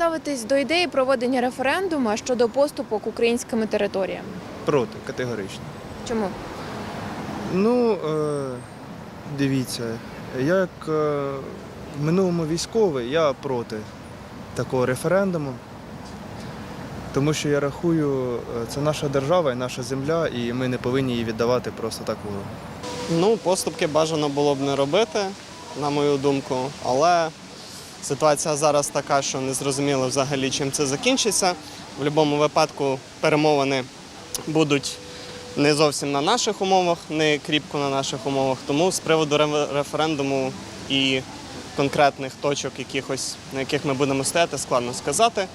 ставитесь до ідеї проведення референдуму щодо поступок українськими територіями? Проти, категорично. Чому? Ну, е, дивіться, як е, в минулому військовий, я проти такого референдуму. Тому що я рахую, е, це наша держава і наша земля, і ми не повинні її віддавати просто так ворогу. Ну, поступки бажано було б не робити, на мою думку, але ситуація зараз така, що не зрозуміло взагалі, чим це закінчиться. В будь-якому випадку перемовини будуть не зовсім на наших умовах, не кріпко на наших умовах. Тому з приводу ре- референдуму і конкретних точок, якихось, на яких ми будемо стояти, складно сказати.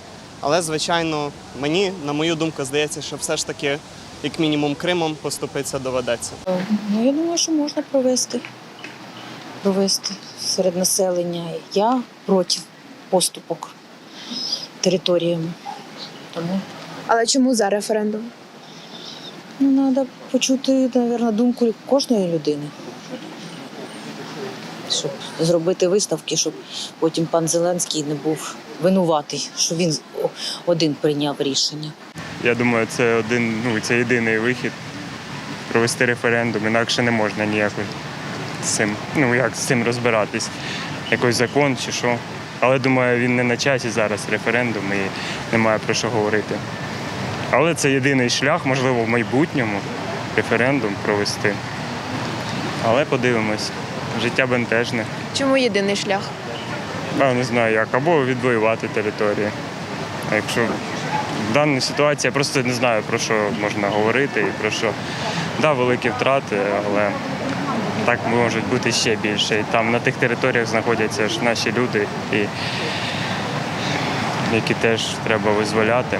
Але, звичайно, мені, на мою думку, здається, що все ж таки, як мінімум, Кримом поступитися доведеться. Ну, я думаю, що можна провести. Провести серед населення. Я проти поступок територіями. Тому Але чому за референдум? ну, треба почути, мабуть, думку кожної людини. Щоб зробити виставки, щоб потім пан Зеленський не був винуватий, що він один прийняв рішення. Я думаю, це один, ну це єдиний вихід провести референдум, інакше не можна ніяко з цим, ну як з цим розбиратись. Якийсь закон чи що. Але думаю, він не на часі зараз референдум і немає про що говорити. Але це єдиний шлях, можливо, в майбутньому референдум провести. Але подивимось, життя бентежне. Чому єдиний шлях? Я не знаю як, або відвоювати територію. А якщо в даній ситуації я просто не знаю, про що можна говорити і про що. Да, великі втрати, але так можуть бути ще більше. І там на тих територіях знаходяться ж наші люди, і, які теж треба визволяти.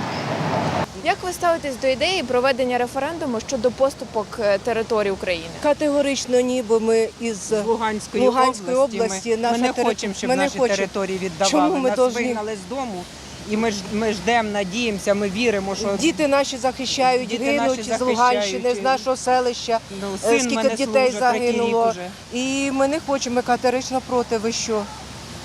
Як ви ставитесь до ідеї проведення референдуму щодо поступок е, територій України? Категорично ні, бо ми із Луганської, Луганської області. області, Ми, наша ми не тери- хочемо, щоб ми не наші хочемо. території віддавали. Чому ми Нас должні- вигнали з дому, і ми ж ми ждемо, надіємося, ми віримо, що Діти наші захищають, Діти гинуть наші з Луганщини, з нашого селища. ну, Е, син скільки мене дітей служить, третій рік загинуло. уже. І ми не хочемо ми категорично проти. Ви що?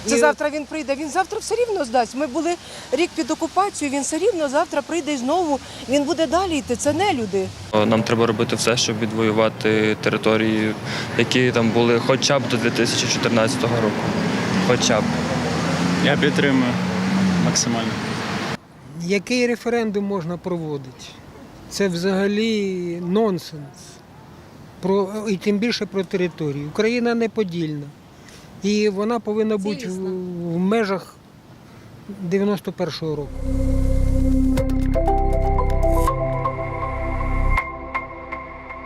Це І- завтра він прийде. Він завтра все рівно здасть. Ми були рік під окупацією. Він все рівно завтра прийде і знову. Він буде далі йти. Це не люди. Нам треба робити все, щоб відвоювати території, які там були хоча б до 2014 року. Хоча б. Я підтримую максимально. Який референдум можна проводити? Це взагалі нонсенс. Про, і тим більше про територію. Україна не подільна. І вона повинна бути в, в межах 91-го року.